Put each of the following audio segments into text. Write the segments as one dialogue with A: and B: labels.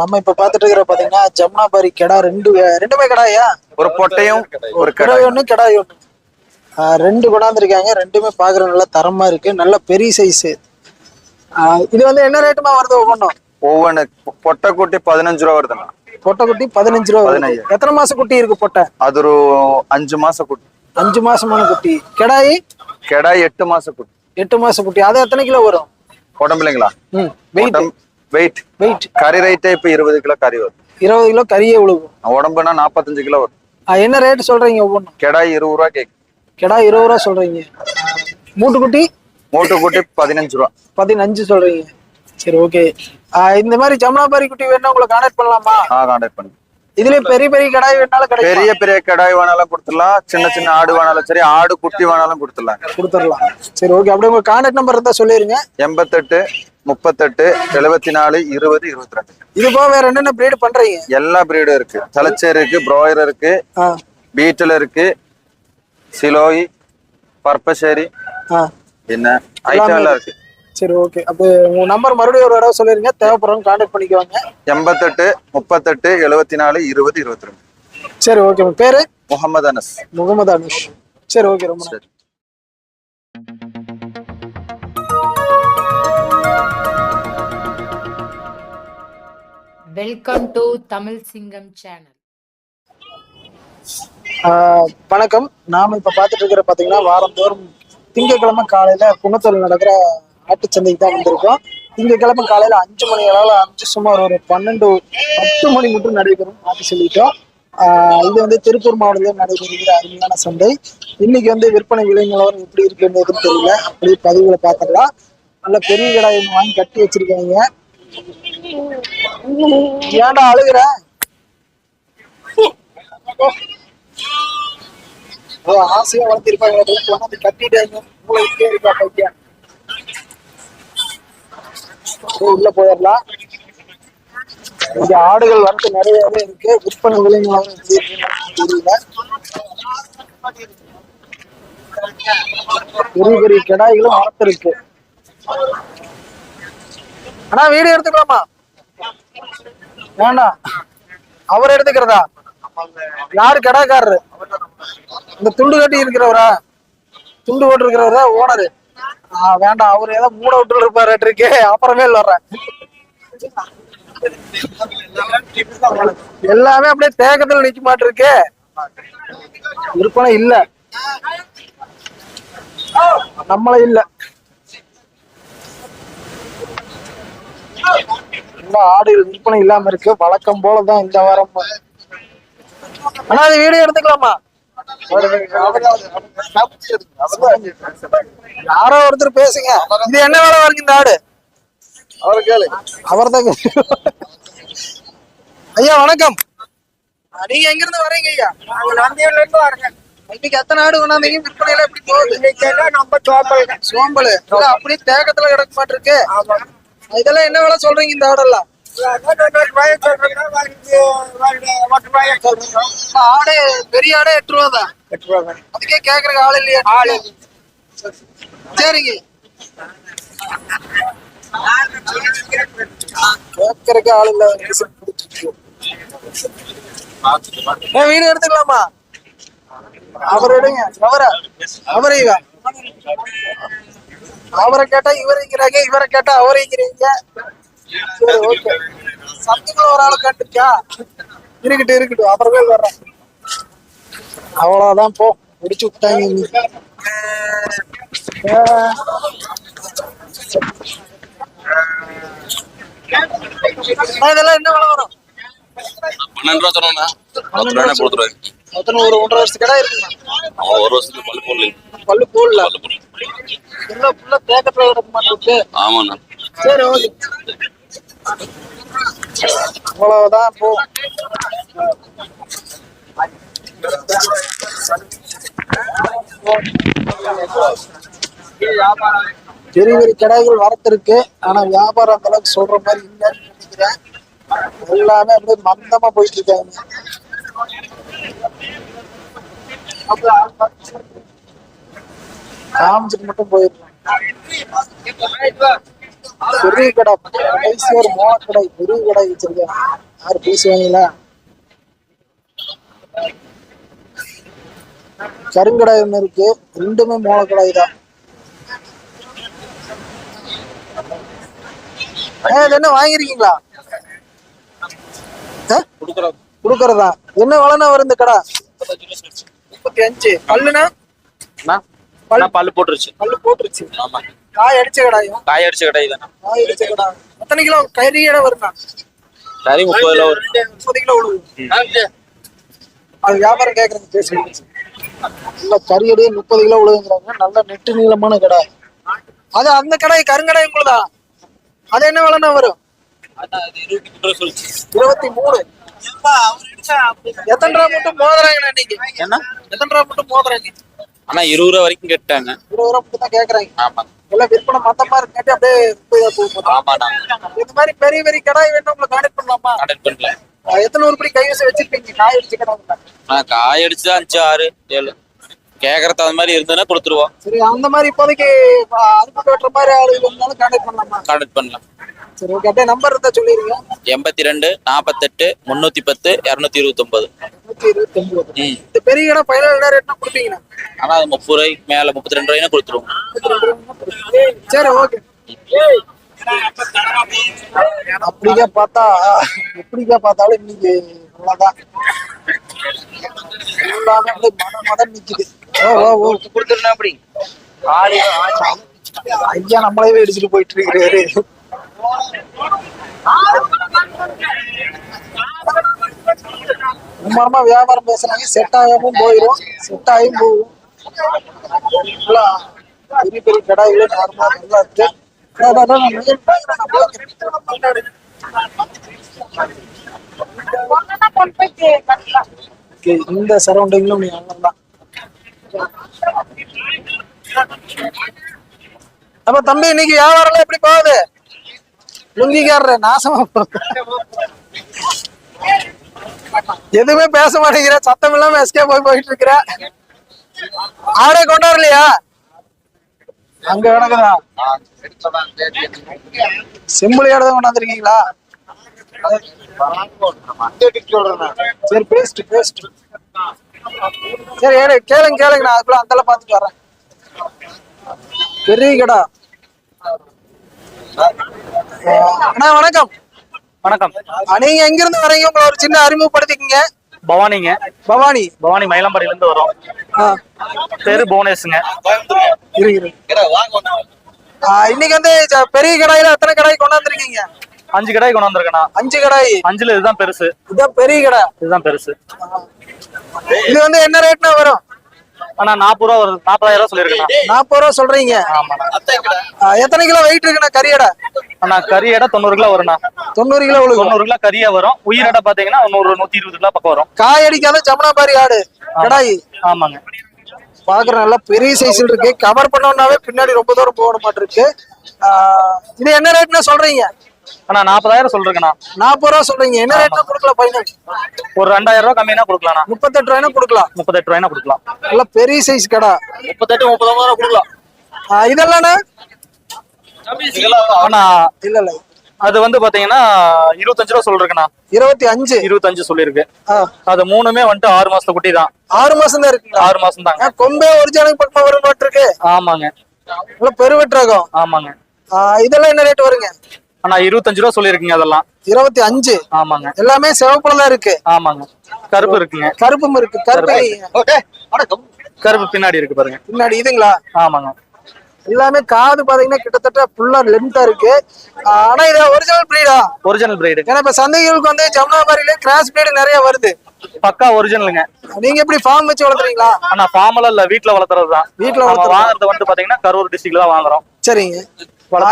A: நம்ம இப்ப பாத்துட்டு இருக்கிற பாத்தீங்கன்னா ஜமுனாபாரி கெடா ரெண்டு ரெண்டுமே கெடாயா?
B: ஒரு பொட்டையும் ஒரு
A: கிடாய்.
B: கடை
A: ஒண்ணு கிடாய் ஒண்ணு. ரெண்டு கொண்டாந்துருக்காங்க. ரெண்டுமே பாக்குற நல்ல தரமா இருக்கு. நல்ல பெரிய சைஸ் இது வந்து என்ன ரேட்டுமா வருது ஒவ்வொன்றும்
B: ஒவ்வொன்று பொட்டை குட்டி பதினஞ்சு ரூபா வருதுண்ணா.
A: பொட்டை குட்டி பதினஞ்சு ரூபா வருது.
B: பதினஞ்சு.
A: எத்தனை மாசம் குட்டி இருக்கு பொட்டை?
B: அது ஒரு அஞ்சு மாச குட்டி.
A: அஞ்சு மாசமான குட்டி. கிடாய்?
B: கெடா எட்டு மாச குட்டி.
A: எட்டு மாசம் குட்டி. அது எத்தனை கிலோ வரும்?
B: உடம்புலைங்களா?
A: ம் வெயிட்
B: வெயிட் கறி ரைட்டே இப்ப இருபது கிலோ கறி வரும்.
A: இருபது கிலோ கறியே விழுகும்.
B: உடம்புனா நாற்பத்தஞ்சு கிலோ வரும்.
A: என்ன ரேட் சொல்றீங்க ஒவ்வொன்றும்
B: கெடா இருபது ரூபா கேக்கு.
A: கிடா இருபது ரூபா சொல்றீங்க. மூட்டு குட்டி
B: மூட்டு குட்டி பதினஞ்சு ரூபா.
A: பதினஞ்சு சொல்றீங்க. சரி ஓகே இந்த மாதிரி ஜமுனாபாரி குட்டி வேணா உங்களை கான்டாக்ட் பண்ணலாமா?
B: ஆ கான்டாக்ட் பண்ணி
A: இதுல பெரிய பெரிய கடாய் வேணாலும் கிடைக்கும்
B: பெரிய பெரிய கடாய் வேணாலும் கொடுத்துடலாம். சின்ன சின்ன ஆடு வேணாலும் சரி ஆடு குட்டி வேணாலும் கொடுத்துடலாம்.
A: கொடுத்துடலாம். சரி ஓகே அப்படியே உங்க கான்டாக்ட் நம்பர் இருந்தா சொல்லிருங்க.
B: எண்பத்தெட்டு முப்பத்தெட்டு எழுபத்தி நாலு இருபது இருபத்தி ரெண்டு
A: இது போக வேற என்னென்ன பிரீடு பண்றீங்க?
B: எல்லா பிரீடும் இருக்கு. தலைச்சேர் இருக்கு ப்ராயர் இருக்கு பீட்டில் இருக்கு சிலோய் பர்பஷேரி
A: ஆ.
B: என்ன? ஐட்டம் எல்லாம் இருக்கு.
A: சரி ஓகே அப்போ உங்க நம்பர் மறுபடியும் ஒரு தடவை சொல்லிருங்க. தேவைப்படுறவங்க கான்டாக்ட் பண்ணிக்குவாங்க.
B: எண்பத்தெட்டு முப்பத்தெட்டு எழுபத்தி நாலு இருபது இருபத்தி ரெண்டு
A: சரி ஓகே பேரு?
B: முகமது அனஸ்.
A: முகமது அனுஷ் சரி ஓகே ரொம்ப.
B: சரி.
C: வெல்கம் டு தமிழ் சிங்கம் சேனல்
A: வணக்கம். நாம இப்ப பாத்துட்டு இருக்கிற பாத்தீங்கன்னா வாரந்தோறும் திங்கட்கிழமை காலையில குணத்தூர் நடக்கிற ஆட்டுச்சந்தைக்கு தான் வந்திருக்கோம். திங்கட்கிழமை காலையில அஞ்சு மணி அளவுல அஞ்சு சுமார் ஒரு பன்னெண்டு பத்து மணி மட்டும் நடைபெறும் ஆட்டு சொல்லிட்டோம் இது வந்து திருப்பூர் மாவட்டத்தில் நடைபெறுகிற அருமையான சந்தை. இன்னைக்கு வந்து விற்பனை விலை நிலவரம் எப்படி இருக்குன்றதுன்னு தெரியல. அப்படியே பதிவுல பாத்திரலாம் நல்ல பெரிய கடாயம் வாங்கி கட்டி வச்சிருக்காங்க. ஏன்டா அழுகுற? ஆசையா வளர்த்திருப்பாங்க கொண்டாந்து கட்டிட்டாங்க இருக்கா பையன் உள்ள போயிடலாம். இங்க ஆடுகள் வந்து நிறையவே இருக்கு. விற்பனை விலைங்களும் எப்படி தெரியல. பெரிய பெரிய கிடாய்களும் வளர்த்துருக்கு. ஆனா வீடியோ எடுத்துக்கலாமா? வேண்டாம் அவர் எடுத்துக்கிறதா? யாரு கடாக்காரரு? இந்த துண்டு கட்டி இருக்கிறவரா? துண்டு போட்டு இருக்கிறவரா ஓனரு. ஆஹ் வேண்டாம் அவர் ஏதோ மூட விட்டு இருப்பாரு இருக்கே அப்புறமே வர்றேன். எல்லாமே அப்படியே தேக்கத்துல நிக்க மாட்டிருக்கே. விற்பனை இல்ல. நம்மள இல்ல. இன்னும் ஆடுகள் விற்பனை இல்லாம இருக்கு. வழக்கம் போலதான் இந்த வாரம். ஆனா அது வீடியோ எடுத்துக்கலாமா? யாரோ ஒருத்தர் பேசுங்க. இது என்ன வேலை வரைக்கும் இந்த ஆடு? அவர் தான் ஐயா வணக்கம். நீங்க எங்க இருந்து வரீங்க ஐயா? இன்னைக்கு எத்தனை ஆடு கொண்டாந்தீங்க? விற்பனை எல்லாம் எப்படி போகுது சோம்பல். இல்ல அப்படியே தேக்கத்துல கிடக்க மாட்டிருக்கு. இதெல்லாம் என்ன வேலை சொல்றீங்க இந்த ஆடெல்லாம் ஆடு பெரிய ஆடே எட்டு ரூபா தான். அதுக்கே கேக்குறதுக்கு ஆள் இல்லையா. ஆளு சரிங்க. கேக்குறதுக்கு ஆள் இல்ல. வீடு எடுத்துக்கலாமா? அவர் எடுங்க. அவரை. அவரைங்க அவரை கேட்டா இவரைங்கிறாங்க இவரை கேட்டா அவரைங்கிறீங்க சரி ஓகே சத்துக்குள்ள ஒரு ஆள் கேட்டுருக்கா இருக்கட்டும் இருக்கட்டும் அப்புறமே வர்றேன். அவ்வளவுதான் போ. முடிச்சு விட்டாங்க இதெல்லாம் என்ன விலை வரும்?
D: பன்னெண்டு ரூபா சொன்னா
A: மொத்தம் ஒரு ஒன்றரை வருஷத்துக்கு கடை இருக்குங்க
D: அவன் ஒரு வருஷத்துக்கு பல்லு போடல
A: பல்லு போடல
D: பல்லு போடல
A: ஃபுல்லா ஃபுல்லா தேக்கத்துல கிடக்க மாட்டிருக்கு
D: ஆமாண்ணா.
A: சரி ஓகே. அவ்வளவுதான் போ. பெரிய பெரிய கடைகள் வரத்திருக்கு ஆனா வியாபாரம் அந்த அளவுக்கு சொல்ற மாதிரி இல்லைன்னு நினைக்கிறேன். எல்லாமே அப்படியே மந்தமா போயிட்டு இருக்காங்க. காமிச்சிட்டு மட்டும் போயிடுறேன் பெரிய கடை. கடைசி ஒரு மோள கடை பெரிய கடை வச்சிருக்கேன் யாரு பேசுவாங்களா? கருங்கடை ஒன்று இருக்கு. ரெண்டுமே மோள கடை தான் என்ன வாங்கிருக்கீங்களா கொடுக்கறதா? என்ன விலைனா வரும் இந்த கடை? முப்பத்தி அஞ்சு. பல்லுனா பல்
E: பல்லு போட்டுருச்சு.
A: பல்லு போட்டுருச்சு.
E: ஆமா.
A: காய் அடிச்ச கடாயும்.
E: காய் அடிச்ச கடை தானே
A: காய் அடிச்ச கடை எத்தனை கிலோ? கறி இடம் வருதா?
E: சரி முப்பது கிலோ வரும்.
A: முப்பது கிலோ விழுவு அது வியாபாரம் கேட்கறது பேசுறீங்க இல்ல கறி அடியே முப்பது கிலோ விழுதுங்கிறாங்க. நல்ல நெட்டு நீளமான கடை அது அந்த கடை கருங்கடை உங்களுதா? அது என்ன விலைன்னா வரும்? இருபத்தி மூணு. எத்தனை ரூபா மட்டும் மோதுறாங்க இன்னைக்கு?
E: என்ன?
A: எத்தனை ரூபா மட்டும் மோதுறாங்க
E: ஆனா இருபது ரூபா வரைக்கும் கேட்டாங்க.
A: இருபது ரூபா மட்டும் தான் கேக்குறாங்க.
E: ஆமா.
A: எல்லாம் விற்பனை மத்த மாதிரி கேட்டு அப்படியே இது மாதிரி பெரிய பெரிய கடாய் வேணும் உங்களை கான்டெக்ட் பண்ணலாமா?
E: கான்டாக்ட் பண்ணல.
A: எத்தனை உருப்படி கைவசம் வச்சிருப்பீங்க? காய் அடிச்ச கடை
E: ஆனா காய் அடிச்சுதான் அஞ்சு ஆறு ஏழு. கேக்குறது அது மாதிரி இருந்ததுன்னா கொடுத்துருவோம்.
A: சரி அந்த மாதிரி இப்போதைக்கு அனுப்பி வெட்டுற மாதிரி ஆளு இருந்தாலும் கான்டெக்ட் பண்ணலாமா?
E: கான்டாக்ட் பண்ணலாம்.
A: சரி ஓகே அப்படியே நம்பர் இருந்தா சொல்லிருங்க.
E: எண்பத்தி ரெண்டு நாற்பத்தெட்டு முன்னூத்தி பத்து இரநூத்தி இருபத்தி ஒன்பது ம்.
A: இந்த பெரிய கடை பதினேழு என்ன ரேட்னா கொடுப்பீங்கண்ணா
E: ஆனா அது முப்பது ரூபாய்க்கு மேல முப்பத்தி ரெண்டு ரூபாய்னா கொடுத்துருவோம்.
A: சரி ஓகே அப்படிக்கா பார்த்தா எப்படிக்கா பார்த்தாலும் இன்னைக்கு நல்லாதான். எல்லாமே அப்படியே மத மதம் நிக்குது. ஓ ஓ ஓ.
F: கொடுத்துருந்தா அப்படி
A: ஐயா நம்மளவே அடிச்சுட்டு போயிட்டு இருக்கிறாரு. மும்மரமா வியாபாரம் பேசுறாங்க. செட் ஆகாம போயிடும் செட் ஆகியும் போகும். பெரிய பெரிய கடாய்கள் நார்மலா நல்லா இருக்கு. இந்த சரௌண்டிங்லும் நீ அண்ணன் அப்ப தம்பி இன்னைக்கு வியாபாரம் எப்படி போகுது? லுங்கிக்காரரு நாசமா எதுவுமே பேச மாட்டேங்கிற சத்தம் இல்லாம எஸ்கே போய் போயிட்டு இருக்கிற. ஆடே கொண்டு அங்க கிடக்குதா? சிம்பிள் இடத்த கொண்டாந்துருக்கீங்களா சரி பேஸ்ட் பேஸ்ட் சரி ஏடு கேளுங்க கேளுங்க நான் அதுக்குள்ள அந்த பாத்துட்டு வரேன். பெரிய கடா. அண்ணா வணக்கம்.
G: வணக்கம்.
A: நீங்க எங்க இருந்து வரீங்க? உங்களை ஒரு சின்ன அறிமுகப்படுத்திக்கங்க.
G: பவானிங்க.
A: பவானி.
G: பவானி மயிலம்பாடியில இருந்து வரோம் பேரு புவனேஷுங்க.
A: இன்னைக்கு வந்து பெரிய கடாயில எத்தனை கடாய் கொண்டாந்துருக்கீங்க?
G: அஞ்சு கடாய் கொண்டு வந்திருக்கேண்ணா
A: அஞ்சு கடாய்.
G: அஞ்சுல இதுதான் பெருசு.
A: இதான் பெரிய கடை.
G: இதுதான் பெருசு.
A: இது வந்து என்ன ரேட்னா வரும்?
G: ஆனா நாற்பது ரூபா வருது நாற்பதாயிரம் ரூபா சொல்லியிருக்கேண்ணா
A: நாற்பது ரூபா சொல்றீங்க? எத்தனை கிலோ வெயிட் இருக்குண்ணா கறியடை
G: ஆனா கறி எடை தொண்ணூறு கிலோ வரும்ண்ணா.
A: தொண்ணூறு கிலோ
G: தொண்ணூறு கிலோ கறியா வரும். உயிர் எடை பாத்தீங்கன்னா நூறு நூத்தி இருபது கிலோ பக்கம் வரும்.
A: காய் அடிக்காத ஜமுனாபாரி ஆடு கடாய்.
G: ஆமாங்க.
A: பாக்குற நல்லா பெரிய சைஸ்ல இருக்கு. கவர் பண்ணோம்னாவே பின்னாடி ரொம்ப தூரம் போக மாட்டிருக்கு இது என்ன ரேட்னா சொல்றீங்க?
G: ஆனா நாற்பதாயிரம் சொல்றேங்கண்ணா.
A: நாற்பது ரூபா சொல்றீங்க. என்ன ரேட்னா கொடுக்கலாம் பையன்
G: ஒரு ரெண்டாயிரம் ரூபா கம்மியா கொடுக்கலாம்ண்ணா.
A: முப்பத்தெட்டு ரூபாய்னா கொடுக்கலாம்.
G: முப்பத்தெட்டு ரூபாய்னா கொடுக்கலாம்.
A: நல்லா பெரிய சைஸ் கடை.
E: முப்பத்தெட்டு முப்பது ரூபா கொடுக்கலாம்.
G: ஆனா
A: இல்ல இல்ல.
G: அது வந்து பாத்தீங்கன்னா இருபத்தஞ்சு ரூபா சொல்றேங்கண்ணா.
A: இருபத்தி அஞ்சு.
G: இருபத்தஞ்சு சொல்லியிருக்கு.
A: ஆஹ்
G: அது மூணுமே வந்துட்டு ஆறு மாசத்து குட்டி தான்.
A: ஆறு மாசம் தான் இருக்குங்களா?
G: ஆறு மாசம் தாங்க.
A: கொம்பே ஒரிஜினல் பக்கமா வரும் இருக்கு.
G: ஆமாங்க.
A: நல்லா பெருவெட்டு ரகம்.
G: ஆமாங்க.
A: ஆஹ் இதெல்லாம் என்ன ரேட் வருங்க?
G: ஆனா இருபத்தஞ்சு ரூபா சொல்லியிருக்கீங்க அதெல்லாம்.
A: இருபத்தி அஞ்சு.
G: ஆமாங்க.
A: எல்லாமே சிவப்புல இருக்கு.
G: ஆமாங்க. கருப்பு இருக்குங்க.
A: கருப்பும் இருக்கு. கருப்பு
G: கருப்பு. பின்னாடி இருக்கு பாருங்க.
A: பின்னாடி இதுங்களா?
G: ஆமாங்க.
A: எல்லாமே காது பாத்தீங்கன்னா கிட்டத்தட்ட ஃபுல்லா லென்த்தா இருக்கு. ஆனா இது ஒரிஜினல் பிரீடா
G: ஒரிஜினல் பிரைடு
A: ஏன்னா இப்ப சந்தைகளுக்கு வந்து ஜமுனாபாரியில கிராஸ் பிரீடு நிறைய வருது.
G: பக்கா ஒரிஜினலுங்க
A: நீங்க எப்படி ஃபார்ம் வச்சு வளர்த்துறீங்களா?
G: ஆனா ஃபார்மல இல்ல வீட்ல வளர்த்துறது தான்
A: வளர்த்துறது.
G: வாங்குறது வந்து பாத்தீங்கன்னா கரூர் டிஸ்ட்ரிக்ட்ல தான் வாங்குறோம்.
A: சரிங்க.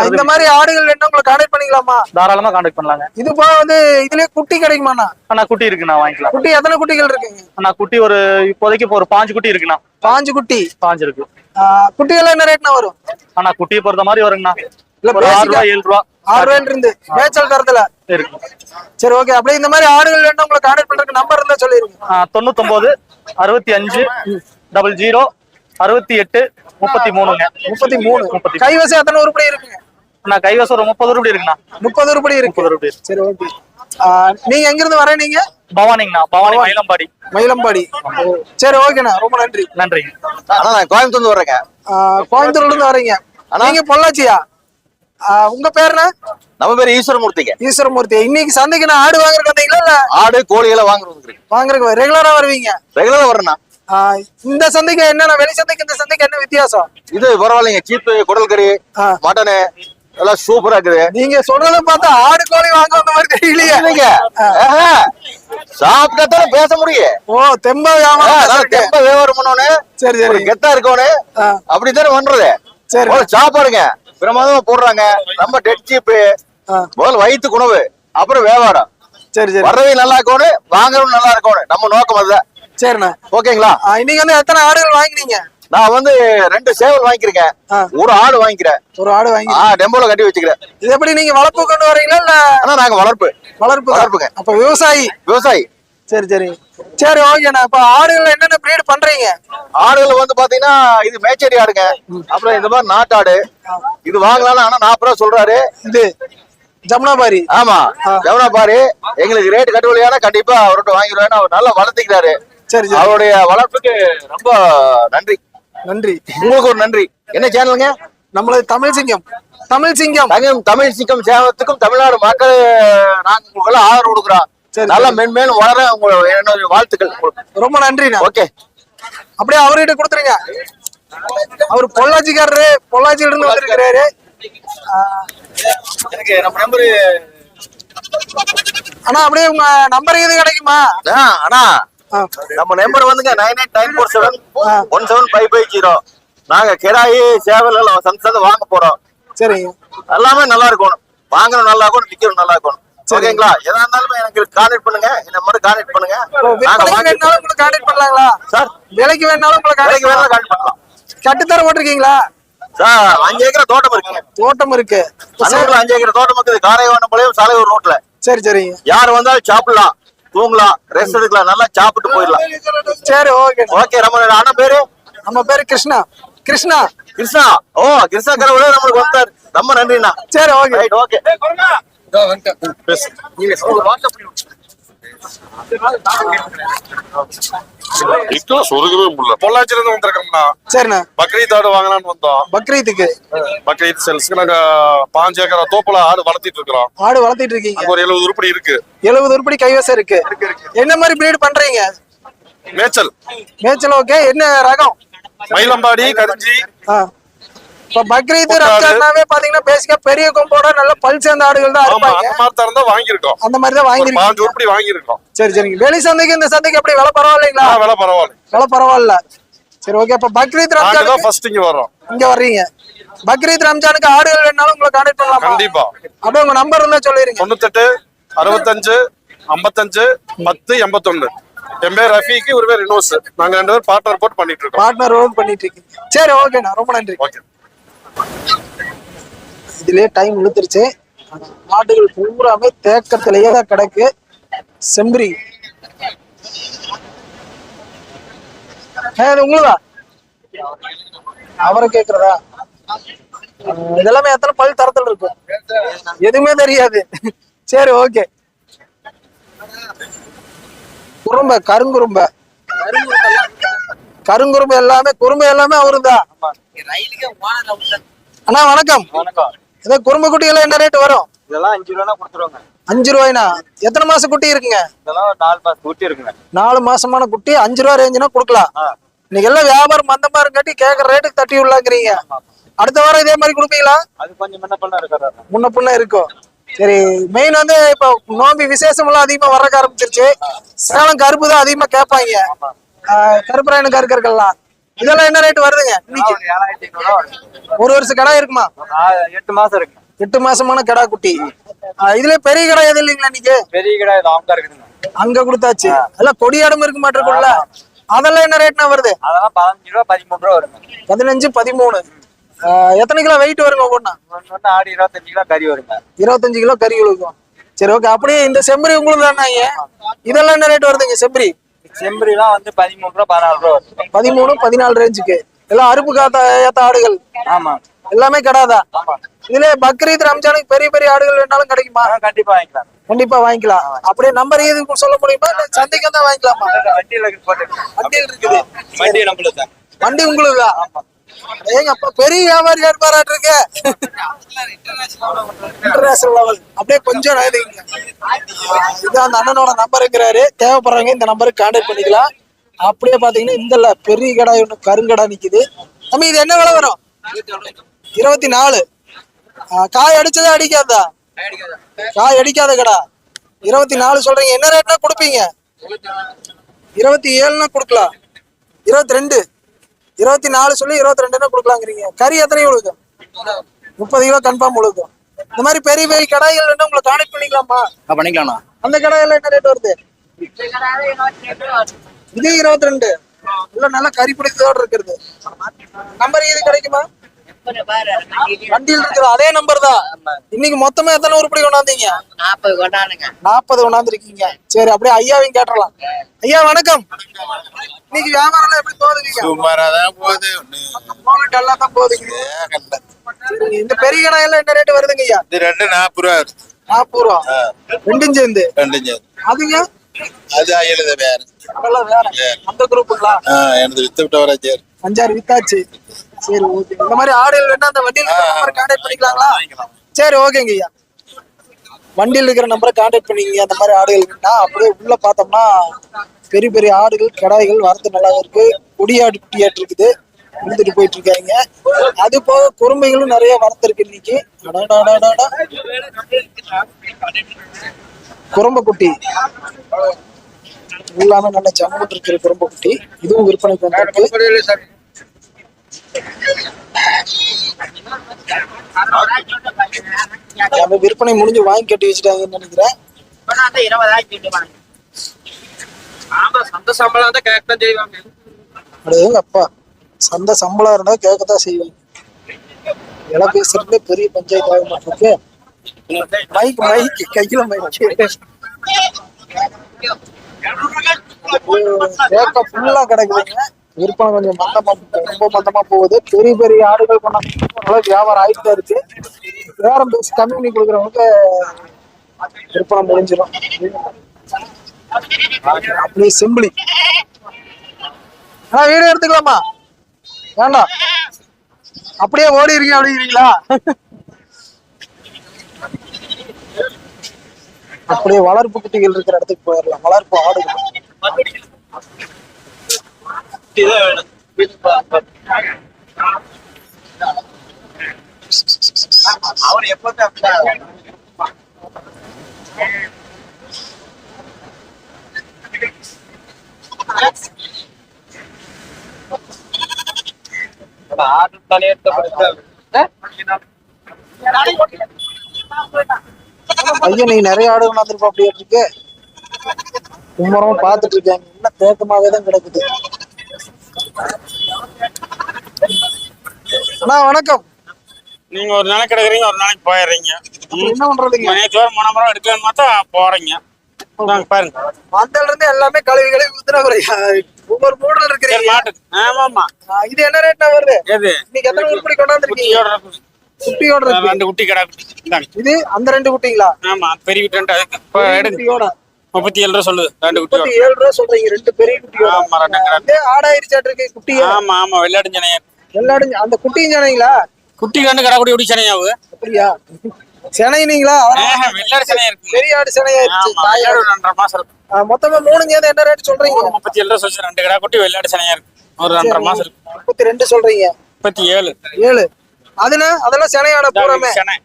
A: இந்த மாதிரி ஆடுகள் வேணும் உங்களை கான்டாக்ட் பண்ணிக்கலாமா?
G: தாராளமா கான்டாக்ட் பண்ணலாங்க.
A: இது போக வந்து இதுலயே குட்டி கிடைக்குமாண்ணா?
G: ஆனா குட்டி இருக்கு நான் வாங்கிக்கலாம்.
A: குட்டி எத்தனை குட்டிகள் இருக்குங்க?
G: ஆனா குட்டி ஒரு இப்போதைக்கு இப்போ ஒரு பாஞ்சு குட்டி இருக்குண்ணா.
A: பாஞ்சு குட்டி?
G: பாஞ்சு இருக்கு.
A: ஆஹ் குட்டிகள் என்ன ரேட்னா வரும்?
G: ஆனா குட்டியை பொறுத்த மாதிரி வருங்கண்ணா.
A: சரி ஓகே அப்படியே இந்த மாதிரி ஆடுகள் வேணும் உங்களை கான்டாக்ட் பண்றதுக்கு நம்பர் இருந்தா சொல்லிருங்க.
G: ஆ, தொண்ணூத்தொன்பது அறுபத்தி அஞ்சு டபுள் ஜீரோ அறுபத்தி எட்டு முப்பத்தி மூணுங்க.
A: முப்பத்தி மூணு.
G: முப்பத்தி
A: கைவசம் எத்தனை உருப்படி இருக்குங்க?
G: கைவசம் ஒரு முப்பது ரூபாய் இருக்குண்ணா.
A: முப்பது ரூபாய் இருக்கு.
G: முப்பது
A: சரி ஓகே. நீங்க எங்க இருந்து வர நீங்க?
G: பவானிங்கண்ணா. பவானி மயிலம்பாடி.
A: மயிலம்பாடி. சரி ஓகேண்ணா. ரொம்ப நன்றி.
G: நன்றி
F: ஆனா நான் கோயம்புத்தூர்ல வர்றேங்க.
A: கோயம்புத்தூர்ல இருந்து வரீங்க. நீங்க பொள்ளாச்சியா? ஆஹ் உங்க பேருண்ணா?
F: நம்ம பேர் ஈஸ்வரமூர்த்திங்க.
A: ஈஸ்வரமூர்த்தி. இன்னைக்கு சந்தைக்கு நான் ஆடு வாங்குறதுக்கு வந்தீங்களா இல்ல?
F: ஆடு கோழிகளை வாங்குறதுக்கு
A: வாங்குறதுக்கு ரெகுலரா வருவீங்க?
F: ரெகுலரா வரேண்ணா
A: இந்த சந்தைக்கு என்னன்னா வெளி சந்தைக்கு இந்த சந்தைக்கு என்ன வித்தியாசம்?
F: இது பரவாயில்லைங்க. சீப்பு குடல் கறி. மட்டனு எல்லாம் சூப்பரா இருக்குது.
A: நீங்க சொல்றத பார்த்தா ஆடு கோழி வாங்க வந்த மாதிரி தெரியலையே.
F: ஆஹா. சாப்பிட்டா பேச முடியும்.
A: ஓ தெம்ப வியாபாரம்.
F: தெம்ப வியாபாரம் பண்ணோன்னு
A: சரி சரி.
F: கெத்தா இருக்கணும்
A: ஆ,
F: அப்படித்தானே பண்றது.
A: சரி.
F: சாப்பாடுங்க பிரமாதமா போடுறாங்க. நம்ம டெட் சீப்பு முதல்ல வயிற்று உணவு அப்புறம் வியாபாரம்.
A: சரி சரி.
F: வர்றவே நல்லா இருக்கணும் வாங்குறவங்க நல்லா இருக்கணும் நம்ம நோக்கம் அதுதான்.
A: சரிண்ணா.
F: ஓகேங்களா?
A: இன்னைக்கு வந்து எத்தனை ஆடுகள் வாங்கினீங்க?
F: நான் வந்து ரெண்டு சேவல் வாங்கிக்கிறேன். ஒரு ஆடு வாங்கிக்கிறேன்.
A: ஒரு ஆடு வாங்கி
F: ஆ டெம்போல கட்டி வச்சுக்கிறேன்.
A: இது எப்படி நீங்க வளர்ப்பு கொண்டு வரீங்களா இல்ல
F: ஆனா நாங்க வளர்ப்பு.
A: வளர்ப்பு
F: வளர்ப்புங்க.
A: அப்ப விவசாயி.
F: விவசாயி.
A: சரி சரி. சரி ஓகேண்ணா. இப்ப ஆடுகள் என்னென்ன பிரீடு பண்றீங்க?
F: ஆடுகள் வந்து பாத்தீங்கன்னா இது மேச்சேரி ஆடுங்க. அப்புறம் இந்த மாதிரி நாட்டாடு இது வாங்கலாம் ஆனா நாற்பது ரூபா சொல்றாரு.
A: இது ஜமுனாபாரி.
F: ஆமா. எவனா பாரு எங்களுக்கு ரேட் கட்டுவலியான கண்டிப்பா அவர்கிட்ட வாங்கிடுவேன் அவர் நல்லா வளர்த்திக்கிறாரு.
A: சரி
F: அவருடைய வளர்ப்புக்கு ரொம்ப நன்றி.
A: நன்றி.
F: உங்களுக்கு ஒரு நன்றி. என்ன சேனலுங்க
A: நம்மளது தமிழ் சிங்கம். தமிழ் சிங்கம்.
F: தமிழ் தமிழ் சிக்கம் சேவத்துக்கும் தமிழ்நாடு மக்கள் நாங்க உங்களுக்கு ஆதரவு கொடுக்குறோம். நல்லா மென்மேலும் வளர உங்க என்னுடைய வாழ்த்துக்கள்.
A: ரொம்ப நன்றிண்ணா
F: ஓகே.
A: அப்படியே அவர்கிட்ட கொடுத்துருங்க. அவர் பொள்ளாச்சிக்காரரு பொள்ளாச்சியில இருந்து வந்திருக்கிறாரு
F: எனக்கு நம்ம நம்பரு
A: அண்ணா அப்படியே உங்க நம்பர் இது கிடைக்குமா?
F: அண்ணா. நம்ம நம்பர் வந்துங்க nine eight nine four seven. One seven five five zero நாங்க கிடாயி சேவல் எல்லாம் சந்தை வாங்க போறோம்.
A: சரிங்க.
F: எல்லாமே நல்லா இருக்கணும். வாங்கணும் நல்லா இருக்கணும் விற்கணும் நல்லா இருக்கணும். ஓகேங்களா? எதா இருந்தாலும் எனக்கு கான்டாக்ட் பண்ணுங்க. இந்த மாதிரி கான்டாக்ட் பண்ணுங்க.
A: வேணாலும் உங்களுக்கு கான்டாக்ட் பண்ணலாங்களா?
F: சார்.
A: விலைக்கு வேணாலும் உங்களை
F: வேலைக்கு வேணாலும் கான்டாக்ட் பண்ணலாம்.
A: கட்டுத்தர போட்டிருக்கீங்களா?
F: சார் அஞ்சு ஏக்கர் தோட்டம் இருக்குங்க.
A: தோட்டம் இருக்கு.
F: அஞ்சு ஏக்கர் தோட்டம் இருக்குது. காரைவானப்பாளையம் சாலையூர் ரோட்ல.
A: சரி சரிங்க.
F: யார் வந்தாலும் சாப்பிடலாம். தூங்கலாம் ரெஸ்ட் எடுக்கலாம் நல்லா சாப்பிட்டு போயிடலாம்.
A: சரி ஓகே
F: ஓகே நம்ம அண்ணன் பேரு?
A: நம்ம பேரு கிருஷ்ணா. கிருஷ்ணா.
F: கிருஷ்ணா? ஓ கிருஷ்ணா கடவுளே நம்மளுக்கு வந்தார். ரொம்ப நன்றிண்ணா.
A: சரி ஓகே
F: ரைட் ஓகே
H: சொருகவே முடியல. பொள்ளாச்சில இருந்து வந்திருக்கோம்னா
A: சரிண்ணா.
H: பக்ரீத் ஆடு வாங்கலாம்னு வந்தோம்.
A: பக்ரீத்துக்கு.
H: பக்ரீத் சேல்ஸ்க்கு நாங்க பாஞ்சு ஏக்கர் தோப்புல ஆடு வளர்த்திட்டு இருக்கிறோம்.
A: ஆடு வளர்த்திட்டு இருக்கீங்க.
H: ஒரு எழுபது உருப்படி இருக்கு.
A: எழுபது உருப்படி கைவசம் இருக்கு. என்ன மாதிரி பிரீடு பண்றீங்க?
H: மேய்ச்சல்.
A: மேய்ச்சல் ஓகே என்ன ரகம்?
H: மயிலம்பாடி கரிஞ்சி.
A: இப்ப பக்ரீத். ரம்ஜான்னாவே பாத்தீங்கன்னா பேசிக்கா பெரிய கொம்போட நல்ல பல் சேர்ந்த ஆடுகள் தான்
H: ஆமா
A: இருப்பாங்க
H: அந்த மாதிரி தான் இருந்தா வாங்கியிருக்கோம்.
A: அந்த மாதிரி தான்
H: ஒரு
A: வாங்கிருக்கீங்க
H: பாஞ்சு உருப்படி வாங்கியிருக்கோம்.
A: சரி சரிங்க. வெளி சந்தைக்கு இந்த சந்தைக்கு எப்படி? விலை பரவாயில்லைங்களா?
H: விலை பரவாயில்ல.
A: விலை பரவாயில்ல. சரி ஓகே அப்ப பக்ரீத் ரம்ஜானுக்கு
H: ஃபர்ஸ்ட் இங்க வர்றோம்.
A: இங்க வர்றீங்க. பக்ரீத் ரம்ஜானுக்கு ஆடுகள் வேணாலும் உங்களை கான்டாக்ட் பண்ணலாமா?
H: கண்டிப்பா.
A: அப்படியே உங்க நம்பர் இருந்தா சொல்லிருங்க
H: தொண்ணூத்தெட்டு அறுபத்தஞ்சு ஐம்பத்தஞ்சு பத்து எண்பத்தொன்னு. என் பேர் ரஃபீக்கு ஒரு பேர் இனோஸ் நாங்க ரெண்டு பேரும் பார்ட்னர் போட்டு பண்ணிட்டு இருக்கோம்.
A: பார்ட்னர் ரோல் பண்ணிட்டு இருக்கீங்க. சரி ஓகேண்ணா ரொம்ப நன்றி.
H: ஓகே
A: இதுலயே டைம் இழுத்துருச்சு. மாடுகள் பூராமே தேக்கத்திலேயே தான் கிடக்கு. செம்பரி. ஏ, உங்களுதா? அவரை கேக்குறதா? இதெல்லாமே எத்தனை பல் தரத்துல இருக்கும் எதுவுமே தெரியாது. சரி ஓகே குறும்ப கருங்குறும்ப. கருங்குறும்பு எல்லாமே குறும்பு எல்லாமே அவருதான் அண்ணா வணக்கம்.
F: வணக்கம்.
A: இதோ குறும்பு குட்டிகள் என்ன ரேட் வரும்?
F: இதெல்லாம் அஞ்சு ரூபா கொடுத்துருவாங்க.
A: அஞ்சு ரூபாய்னா? எத்தனை மாசம் குட்டி இருக்குங்க?
F: இதெல்லாம் நாலு இருக்குங்க.
A: மாசமான குட்டி அஞ்சு ரூபா ரேஞ்சுனா கொடுக்கலாம். இன்னைக்கு எல்லாம் வியாபாரம் மந்தமா இருக்காட்டி கேட்கற ரேட்டுக்கு தட்டி உள்ளாங்கிறீங்க அடுத்த வாரம் இதே மாதிரி கொடுப்பீங்களா?
F: அது கொஞ்சம் முன்ன பண்ண
A: முன்ன இருக்கும். சரி மெயின் வந்து இப்போ நோம்பி விசேஷம் எல்லாம் அதிகமா வரக்க ஆரம்பிச்சிருச்சு. சேலம் கருப்பு தான் அதிகமா கேட்பாங்க. கருப்பராயன் கருக்கர்கள்லாம் இதெல்லாம் என்ன ரேட் வருதுங்க? இன்னைக்கு. ஒரு வருஷம் கடை இருக்குமா?
F: எட்டு மாசம் இருக்கு.
A: எட்டு மாசமான கடா குட்டி. இதுல பெரிய கடை எதுவும் இல்லைங்களா இன்னைக்கு?
F: பெரிய கடை ஆம்தா இருக்குதுங்க.
A: அங்க கொடுத்தாச்சு. எல்லாம் கொடியாடும் இருக்க மாட்டிருக்கும்ல அதெல்லாம் என்ன ரேட்னா வருது?
F: அதெல்லாம் பதினஞ்சு ரூபா பதிமூணு ரூபா வருங்க.
A: பதினஞ்சு பதிமூணு. எத்தனை கிலோ வெயிட் வருங்க ஒவ்வொன்றா
F: ஆடு இருபத்தஞ்சு கிலோ கறி வருங்க.
A: இருபத்தஞ்சு கிலோ கறி விழுக்கும் சரி ஓகே அப்படியே இந்த செம்பரி உங்களுக்கு தானே இதெல்லாம் என்ன ரேட் வருதுங்க செம்பரி?
F: செம்பரிலாம் வந்து பதிமூணு ரூபா பதினாலு ரூபா வருங்க
A: பதிமூணு பதினாலு ரேஞ்சுக்கு எல்லாம் அறுப்பு காத்த ஏத்த ஆடுகள்.
G: ஆமா.
A: எல்லாமே கிடாதான்
G: ஆமா.
A: இதுல பக்ரீத் ரம்ஜானுக்கு பெரிய பெரிய ஆடுகள் வேணாலும் கிடைக்குமா?
G: கண்டிப்பா வாங்கிக்கலாம்.
A: கண்டிப்பா வாங்கிக்கலாம். அப்படியே நம்பர் எதுக்கு சொல்ல முடியுமா? இல்ல சந்தைக்கு தான் வாங்கிக்கலாமா?
G: வண்டியில
A: வண்டியில் இருக்குது.
E: வண்டி நம்மளுக்கு
A: வண்டி உங்களுதா? ஏங்க அப்ப பெரிய வியாபாரியா இருப்பாராட்டு இருக்கு இன்டர்நேஷனல் லெவல் அப்படியே கொஞ்சம் நகர்ந்தீங்க இது அந்த அண்ணனோட நம்பருங்கிறாரு தேவைப்படுறவங்க இந்த நம்பருக்கு கான்டாக்ட் பண்ணிக்கலாம். அப்படியே பாத்தீங்கன்னா இந்த இல்ல பெரிய கடை ஒண்ணு கருங்கடா நிக்குது. நம்ம இது என்ன விலை வரும்? இருபத்தி நாலு. காய் அடிச்சதா அடிக்காதா காய் அடிக்காத கடா. இருபத்தி நாலு சொல்றீங்க. என்ன ரேட்னா கொடுப்பீங்க? இருபத்தி ஏழுனா கொடுக்கலாம். இருபத்தி ரெண்டு. இருபத்தி நாலு சொல்லி இருபத்தி ரெண்டுனா கொடுக்கலாங்கிறீங்க. கறி எத்தனை உழுகும் முப்பது கிலோ கன்ஃபார்ம் உழுகும் இந்த மாதிரி பெரிய பெரிய கடாய்கள் வேணா உங்களை கான்டெக்ட் பண்ணிக்கலாமா
G: பண்ணிக்கலாம்ண்ணா.
A: அந்த கடாயெல்லாம் என்ன ரேட் வருது? இது இருபத்தி ரெண்டு. இல்ல நல்லா கறி பிடித்ததோட இருக்கிறது. நம்பர் இது கிடைக்குமா? வண்டியில் இருக்கிற அதே நம்பர் தான். இன்னைக்கு மொத்தமா எத்தனை உருப்படி கொண்டாந்தீங்க?
I: நாற்பது கொண்டாடுங்க
A: நாற்பது கொண்டாந்துருக்கீங்க. சரி அப்படியே ஐயாவையும் கேட்டுறலாம் ஐயா வணக்கம். இன்னைக்கு வியாபாரம் எப்படி போகுதுங்க
F: சுமாராதான் போகுது.
A: போனட் எல்லாம் தான் போகுதுங்க சரி, இந்த பெரிய கடாயெல்லாம் என்ன ரேட் வருதுங்க ஐயா?
F: இது ரெண்டு நாற்பது ரூபா வருது.
A: நாற்பது ரூபா. ரெண்டும் சேர்ந்து.
F: ரெண்டு சேர்ந்து.
A: அதுங்க?
F: அது ஐயலுது வேற.
A: அந்த குரூப்புங்களா
F: எனது வித்து விட்ட வர சேர்.
A: அஞ்சாறு வித்தாச்சு. சரி ஓகே இந்த மாதிரி ஆடுகள் வேணா அந்த வண்டியில் நம்பர் கான்டாக்ட் பண்ணிக்கலாங்களா? சரி ஓகேங்க ஐயா. வண்டியில் இருக்கிற நம்பரை கான்டாக்ட் பண்ணிக்கங்க. அந்த மாதிரி ஆடுகள் வேணா. அப்படியே உள்ள பார்த்தோம்னா பெரிய பெரிய ஆடுகள் கிடாய்கள் வரத்து நல்லா இருக்கு. குடியாடு குட்டியாட்டு இருக்குது விழுந்துட்டு போயிட்டு இருக்காங்க அது போக குறும்பைகளும் நிறைய வரத்து இருக்கு இன்னைக்கு. குறும்பை குட்டி எல்லாமே நல்ல ஜம்முட்டு இருக்கிற குறும்பை குட்டி இதுவும் விற்பனைக்கு வந்திருக்கு. விற்பனை முடிஞ்சு வாங்கி கட்டி வச்சுட்டாங்கன்னு நினைக்கிறேன். அப்பா சந்தை சம்பளம் இருந்தா கேட்கத்தான் செய்வாங்க. இலை பேசுறதுல பெரிய பஞ்சாயத்து ஆக மாட்டிருக்கு மைக் மைக் கையில மைக் கேட்க ஃபுல்லா கிடக்குதுங்க. விற்பனை கொஞ்சம் மந்தமா ரொம்ப மந்தமா போகுது. பெரிய பெரிய ஆடுகள் பண்ண வியாபாரம் ஆயிட்டு தான் இருக்கு. வேற பேசி கம்மி பண்ணி கொடுக்குறவங்களுக்கு விற்பனை முடிஞ்சிடும் அப்படியே சிம்பிளி. ஆ வீடியோ எடுத்துக்கலாமா? வேண்டாம். அப்படியே ஓடி இருக்கீங்க அப்படிங்கிறீங்களா அப்படியே வளர்ப்பு குட்டிகள் இருக்கிற இடத்துக்கு போயிடலாம். வளர்ப்பு ஆடுகள்.
F: அவர் எப்பவுமே அப்படிதான்
G: ஆடு
A: ஐயா நிறைய ஆடு கொண்டாந்துருப்பா அப்படி இருக்கு. கும்பரமா பாத்துட்டு இருக்காங்க. என்ன தேக்கமாவே தான் கிடக்குது. அண்ணா வணக்கம்.
J: நீங்க ஒரு நாளைக்கு கிடக்குறீங்க ஒரு நாளைக்கு போயிடுறீங்க.
A: என்ன பண்றதுங்க
J: நேற்று வர மணமரம் எடுக்கலான்னு பார்த்தா போறீங்க. பாருங்க.
A: வந்ததுல இருந்து எல்லாமே கழுவி கழுவி ஊத்துனா ஒரு ஒவ்வொரு மூடல் இருக்கிறீங்க.
J: மாட்டு. ஆமாமா
A: ஆ, இது என்ன ரேட்னா வருது?
J: எது?
A: இன்னைக்கு எத்தனை உருப்படி கொண்டாந்துருக்கீங்க?
J: குட்டியோட ரெண்டு குட்டி கடை இந்தாங்க.
A: இது அந்த ரெண்டு குட்டிங்களா?
J: ஆமா பெரிய ரெண்டு எடுங்க. முப்பத்தி ஏழு ரூபா சொல்லுது. ரெண்டு
A: முப்பத்தி ஏழு ரூபா சொல்றீங்க ரெண்டு பெரிய குட்டியோட.
J: ஆமா ரெண்டு கடை
A: ஆடாயிருச்சாட்டு இருக்கு குட்டி
J: ஆமா ஆமா வெள்ளாடுஞ்சனையா
A: எல்லாரும் அந்த குட்டியும் சொன்னீங்களா
J: குட்டி ரெண்டு கடை குட்டி குட்டி சனையாவு
A: அப்படியா? சினைனீங்களா?
J: வெள்ளாடு சனையா இருக்கு.
A: பெரிய
J: ஆமா வெள்ளாடு ஒரு ரெண்டரை மாசம்
A: மொத்தமா மூணு சேர்ந்து என்ன ரேட் சொல்றீங்க?
J: முப்பத்தி ஏழு ரூபா சொல்லுச்சு ரெண்டு கடை குட்டி வெள்ளாடு சனையா இருக்கு. ஒரு ரெண்டரை மாசம் இருக்கு.
A: முப்பத்தி ரெண்டு சொல்றீங்க.
J: முப்பத்தி ஏழு.
A: ஏழு. அதுனா அதெல்லாம் சினையாட
J: சனை.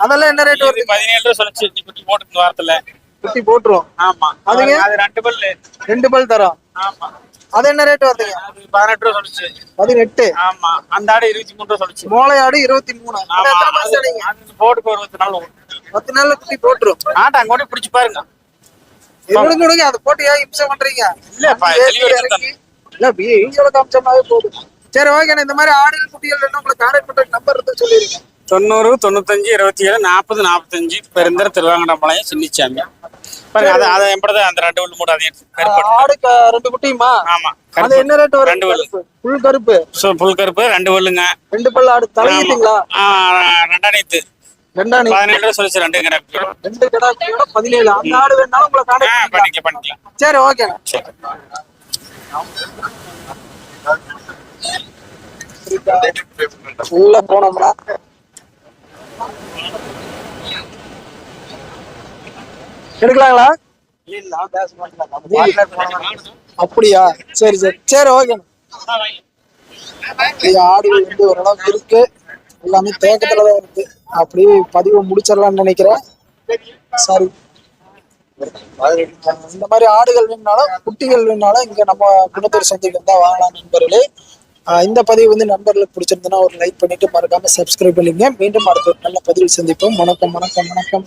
A: அதெல்லாம் என்ன ரேட் வருது?
J: பதினேழு ரூபா சொல்லுச்சு குட்டி போட்டு வாரத்துல.
A: குட்டி போட்டுரும்.
J: ஆமா.
A: அதுங்க?
J: அது ரெண்டு பல்லு.
A: ரெண்டு பல் தரோம்.
J: ஆமா.
A: அது என்ன ரேட் வருதுங்க?
J: பதினெட்டு ரூபா சொல்லுச்சு.
A: பதினெட்டு?
J: ஆமா. அந்த ஆடு இருபத்தி மூணு ரூபா சொல்லுச்சு.
A: மோளை ஆடு இருபத்தி மூணு.
J: போட்டுக்கு ஒரு பத்து நாள்.
A: பத்து நாள்ல குட்டி போட்டுரும்.
J: ஆட்டை அங்க கொண்டு பிடிச்சு பாருங்க.
A: எவ்வளவு கொடுங்க அதை போட்டு ஏன் இம்சம் பண்றீங்க. இல்ல அப்படியே ஈஸியோட காமிச்சோம்னாவே போதும். சரி ஓகே இந்த மாதிரி ஆடுகள் குட்டிகள் வேணும் உங்களை கான்டாக்ட் பண்ற நம்பர் இருந்து சொல்லிருங்க.
J: தொண்ணூறு தொண்ணூத்தஞ்சு இருபத்தி ஏழு நாற்பது நாற்பத்தஞ்சு பெருந்தர திருவாங்கடம்பாளையம் சின்னிச்சாமி. பாருங்க அது அதை எப்படி அந்த ரெண்டு வெள்ளு மூணு அதையும்
A: ஆடு ரெண்டு குட்டியுமா?
J: ஆமா
A: அது என்ன ரேட் வரும்?
J: ரெண்டு வெள்ளு
A: ஃபுல் கருப்பு.
J: சு- புல் கருப்பு ரெண்டு வெள்ளுங்க
A: ரெண்டு பல்ல ஆடு. தலையிட்டீங்களா
J: ஆ, ரெண்டாயிரத்து
A: ரெண்டாணி
J: பதினேழு ரூபா சொல்லிச்சு ரெண்டு கிடக்கு
A: ரெண்டு பதினேழு. அந்த ஆடு வேணாலும் உங்களை
J: பண்ணிக்கலாம். பண்ணிக்கலாம்
A: சரி ஓகே உள்ள போனோம்னா எடுக்கலாங்களா? அப்படியா? சரி சரி. சரி ஓகே ஆடுகள் வந்து ஓரளவுக்கு இருக்கு. எல்லாமே தேக்கத்துல தான் இருக்கு. அப்படியே பதிவை முடிச்சிடலாம்னு நினைக்கிறேன். சாரி. இந்த மாதிரி ஆடுகள் வேணுனாலும் குட்டிகள் வேணுனாலும் இங்க நம்ம குணத்தூர் சந்தைக்கு வந்தா வாங்கலாம் நண்பர்களே. இந்த பதிவு வந்து நண்பர்களுக்கு பிடிச்சிருந்ததுன்னா ஒரு லைக் பண்ணிட்டு மறக்காம சப்ஸ்கிரைப் பண்ணிங்க மீண்டும் அடுத்த நல்ல பதிவில் சந்திப்போம். வணக்கம் வணக்கம் வணக்கம்.